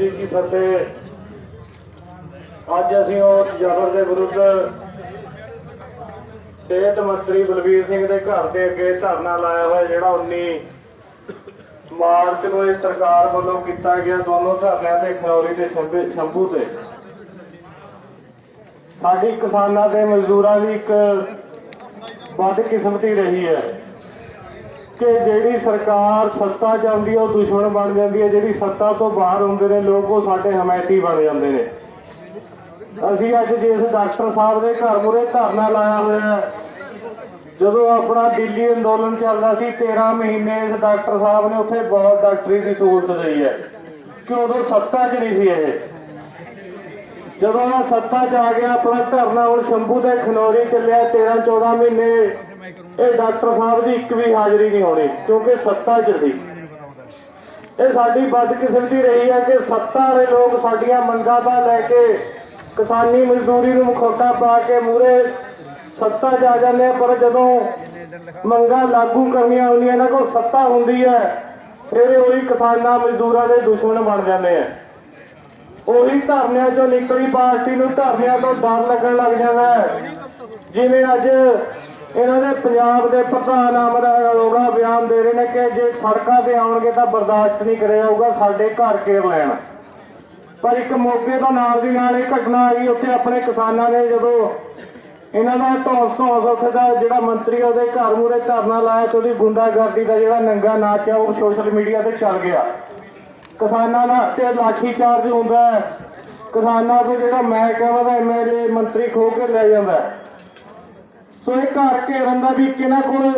ਜੀ ਕੀ ਫਤਿਹ। ਅੱਜ ਅਸੀਂ ਉਹ ਜ਼ਬਰ ਦੇ ਵਿਰੁੱਧ ਸਿਹਤ ਮੰਤਰੀ ਬਲਬੀਰ ਸਿੰਘ ਦੇ ਘਰ ਦੇ ਅੱਗੇ ਧਰਨਾ ਲਾਇਆ ਹੋਇਆ, ਜਿਹੜਾ 19 ਮਾਰਚ ਨੂੰ ਇਹ ਸਰਕਾਰ ਵੱਲੋਂ ਕੀਤਾ ਗਿਆ ਦੋਨੋਂ ਧਰਨਿਆਂ ਤੇ ਖਨੌਰੀ ਤੇ ਸ਼ੰਭੇ- ਸ਼ੰਭੂ ਤੇ। ਸਾਡੀ ਕਿਸਾਨਾਂ ਤੇ ਮਜ਼ਦੂਰਾਂ ਦੀ ਇੱਕ ਬਦਕਿਸਮਤੀ ਰਹੀ ਹੈ। ਕਿ ਜਿਹੜੀ ਸਰਕਾਰ ਸੱਤਾ ਚ ਉਹ ਦੁਸ਼ਮਣ ਬਣ ਜਾਂਦੀ ਹੈ ਜਿਹੜੀ ਸੱਤਾ ਤੋਂ ਬਾਹਰ ਹੁੰਦੇ ਨੇ, ਲੋਕ ਉਹ ਸਾਡੇ ਹਮਾਇਤੀ ਬਣ ਜਾਂਦੇ ਨੇ। ਅਸੀਂ ਅੱਜ ਜਿਸ ਡਾਕਟਰ ਸਾਹਿਬ ਦੇ ਘਰ ਮੁਰੇ ਧਰਨਾ ਲਾਇਆ ਹੋਇਆ ਜਦੋਂ ਆਪਣਾ ਦਿੱਲੀ ਅੰਦੋਲਨ ਚੱਲਦਾ ਸੀ 13 ਮਹੀਨੇ ਇਸ ਡਾਕਟਰ ਸਾਹਿਬ ਨੇ ਉੱਥੇ ਬਹੁਤ ਡਾਕਟਰੀ ਦੀ ਸਹੂਲਤ ਲਈ ਹੈ। ਕਿ ਉਦੋਂ ਸੱਤਾ 'ਚ ਨਹੀਂ ਸੀ ਇਹ। ਜਦੋਂ ਉਹ ਸੱਤਾ 'ਚ ਆ ਗਿਆ, ਆਪਣਾ ਧਰਨਾ ਹੁਣ ਸ਼ੰਭੂ ਦੇ ਖਨੌਰੀ ਚੱਲਿਆ 13 14 ਮਹੀਨੇ ਇਹ ਡਾਕਟਰ ਸਾਹਿਬ ਦੀ ਇੱਕ ਵੀ ਹਾਜ਼ਰੀ ਨਹੀਂ ਹੋਣੀ, ਕਿਉਂਕਿ ਸੱਤਾ 'ਚ ਸੀ। ਇਹ ਸਾਡੀ ਬਦਕਿਸਮਤੀ ਰਹੀ ਹੈ ਕਿ ਸੱਤਾ ਵਾਲੇ ਲੋਕ ਸਾਡੀਆਂ ਮੰਗਾਂ ਦਾ ਲੈ ਕੇ ਕਿਸਾਨੀ ਮਜ਼ਦੂਰੀ ਨੂੰ ਮੁਖੌਟਾ ਪਾ ਕੇ ਮੂਰੇ ਸੱਤਾ 'ਚ ਜਾਂਦੇ ਆ, ਪਰ ਜਦੋਂ ਮੰਗਾਂ ਲਾਗੂ ਕਰਨੀਆਂ ਹੁੰਦੀਆਂ, ਇਹਨਾਂ ਕੋਲ ਸੱਤਾ ਹੁੰਦੀ ਹੈ, ਫਿਰ ਉਹੀ ਕਿਸਾਨਾਂ, ਮਜ਼ਦੂਰਾਂ ਦੇ ਦੁਸ਼ਮਣ ਬਣ ਜਾਂਦੇ ਆ। ਉਹੀ ਧਰਨਿਆਂ ਚੋਂ ਨਿਕਲੀ ਪਾਰਟੀ ਨੂੰ, ਧਰਨਿਆਂ ਤੋਂ ਡਰ ਲੱਗਣ ਲੱਗ ਜਾਂਦਾ ਜਿਵੇਂ ਅੱਜ ਇਹਨਾਂ ਦੇ ਪੰਜਾਬ ਦੇ ਪ੍ਰਧਾਨ ਅਮਰ ਅਰੋੜਾ ਬਿਆਨ ਦੇ ਰਹੇ ਨੇ ਕਿ ਜੇ ਸੜਕਾਂ ਤੇ ਆਉਣਗੇ ਤਾਂ ਬਰਦਾਸ਼ਤ ਨਹੀਂ ਕਰਿਆ ਜਾਊਗਾ, ਸਾਡੇ ਘਰ ਘੇਰ ਲੈਣ। ਪਰ ਇੱਕ ਮੌਕੇ ਤੋਂ ਨਾਲ ਦੀ ਨਾਲ ਇਹ ਘਟਨਾ ਆਈ, ਉੱਥੇ ਆਪਣੇ ਕਿਸਾਨਾਂ ਨੇ ਜਦੋਂ ਇਹਨਾਂ ਦਾ ਢੌਸ ਢੌਸ ਉੱਥੇ ਦਾ ਜਿਹੜਾ ਮੰਤਰੀ ਉਹਦੇ ਘਰ ਮੂਰੇ ਧਰਨਾ ਲਾਇਆ ਤੇ ਉਹਦੀ ਗੁੰਡਾਗਰਦੀ ਦਾ ਜਿਹੜਾ ਨੰਗਾ ਨਾਚ ਆ, ਉਹ ਸੋਸ਼ਲ ਮੀਡੀਆ ਤੇ ਚੱਲ ਗਿਆ। ਕਿਸਾਨਾਂ ਦਾ ਤੇ ਲਾਠੀ ਚਾਰਜ ਹੁੰਦਾ ਹੈ। ਕਿਸਾਨਾਂ ਤੋਂ ਜਿਹੜਾ ਮੈਂ ਦਾ ਐਮਐਲਏ ਮੰਤਰੀ ਖੋ ਕੇ ਲੈ ਜਾਂਦਾ ਸੋ ਇਹ ਘਰ ਘੇਰਨ ਦਾ ਵੀ ਕਿਹਨਾਂ ਕੋਲ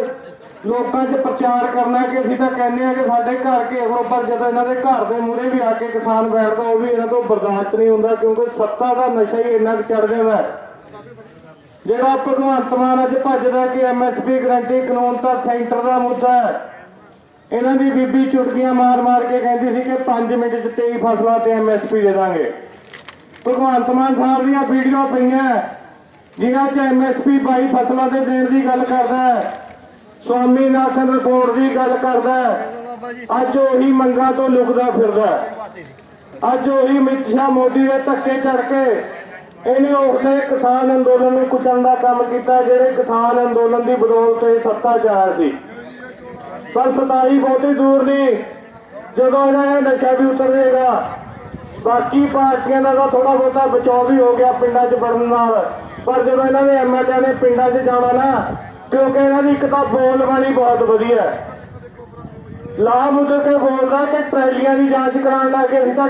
ਲੋਕਾਂ 'ਚ ਪ੍ਰਚਾਰ ਕਰਨਾ ਕਿ ਅਸੀਂ ਤਾਂ ਕਹਿੰਦੇ ਆ ਕਿ ਸਾਡੇ ਘਰ ਘੇਰ ਲਓ ਪਰ ਜਦੋਂ ਇਹਨਾਂ ਦੇ ਘਰ ਦੇ ਮੂਹਰੇ ਵੀ ਆ ਕੇ ਕਿਸਾਨ ਬੈਠਦਾ, ਉਹ ਵੀ ਇਹਨਾਂ ਤੋਂ ਬਰਦਾਸ਼ਤ ਨਹੀਂ ਹੁੰਦਾ ਕਿਉਂਕਿ ਸੱਤਾ ਦਾ ਨਸ਼ਾ ਹੀ ਇੰਨਾ ਕੁ ਚੜ ਜਾਂਦਾ ਹੈ ਜਿਹੜਾ ਭਗਵੰਤ ਮਾਨ ਅੱਜ ਭੱਜਦਾ ਕਿ ਐਮਐਸਪੀ ਗਰੰਟੀ ਕਾਨੂੰਨ ਤਾਂ ਸੈਂਟਰ ਦਾ ਮੁੱਦਾ ਹੈ। ਇਹਨਾਂ ਦੀ ਬੀਬੀ ਚੁਟਕੀਆਂ ਮਾਰ-ਮਾਰ ਕੇ ਕਹਿੰਦੀ ਸੀ ਕਿ 5 ਮਿੰਟ 'ਚ 23 ਫਸਲਾਂ ਤੇ ਐਮਐਸਪੀ ਦੇ ਦਾਂਗੇ। ਭਗਵੰਤ ਮਾਨ ਸਾਹਿਬ ਦੀਆਂ ਵੀਡੀਓ ਪਈਆਂ। ਜਿਨ੍ਹਾਂ 'ਚ ਐਮਐਸਪੀ 22 ਫਸਲਾਂ ਦੇ ਦੇਣ ਦੀ ਗੱਲ ਕਰਦਾ ਹੈ ਸਵਾਮੀ ਨਾਥਨ ਰਿਪੋਰਟ ਦੀ ਗੱਲ ਕਰਦਾ ਹੈ, ਅੱਜ ਉਹੀ ਮੰਗਾਂ ਤੋਂ ਲੁਕਦਾ ਫਿਰਦਾ ਹੈ। ਅੱਜ ਉਹੀ ਅਮਿਤ ਸ਼ਾਹ ਮੋਦੀ ਦੇ ਧੱਕੇ ਚੜ ਕੇ ਇਹਨੇ ਉਸਨੇ ਕਿਸਾਨ ਅੰਦੋਲਨ ਨੂੰ ਕੁਚਲਣ ਦਾ ਕੰਮ ਕੀਤਾ, ਜਿਹੜੇ ਕਿਸਾਨ ਅੰਦੋਲਨ ਦੀ ਬਦੌਲਤ ਇਹ ਸੱਤਾ 'ਚ ਆਇਆ ਸੀ। ਪਰ ਸਤਾਈ ਬਹੁਤੀ ਦੂਰ ਨਹੀਂ, ਜਦੋਂ ਇਹਨਾਂ ਇਹ ਨਸ਼ਾ ਵੀ ਉਤਰ ਜਾਏਗਾ ਬਾਕੀ ਪਾਰਟੀਆਂ ਦਾ ਤਾਂ ਥੋੜਾ ਬਹੁਤਾ ਬਚਾਅ ਵੀ ਹੋ ਗਿਆ ਪਿੰਡਾਂ 'ਚ ਵੜਨ ਨਾਲ। ਪਰ ਜਦੋਂ ਇਹਨਾਂ ਦੇ ਐਮਐਲਏ ਨੇ ਪਿੰਡਾਂ 'ਚ ਜਾਣਾ ਨਾ, ਕਿਉਂਕਿ ਇਹਨਾਂ ਦੀ ਇੱਕ ਤਾਂ ਬੋਲ ਬਾਣੀ ਬਹੁਤ ਵਧੀਆ। ਹੈ ਲਾਭ ਉੱਤੇ ਕੇ ਬੋਲਦਾ ਕਿ ਟਰੈਲੀਆਂ ਦੀ ਜਾਂਚ ਕਰਾਉਣ ਲੱਗੇ ਅਸੀਂ ਤਾਂ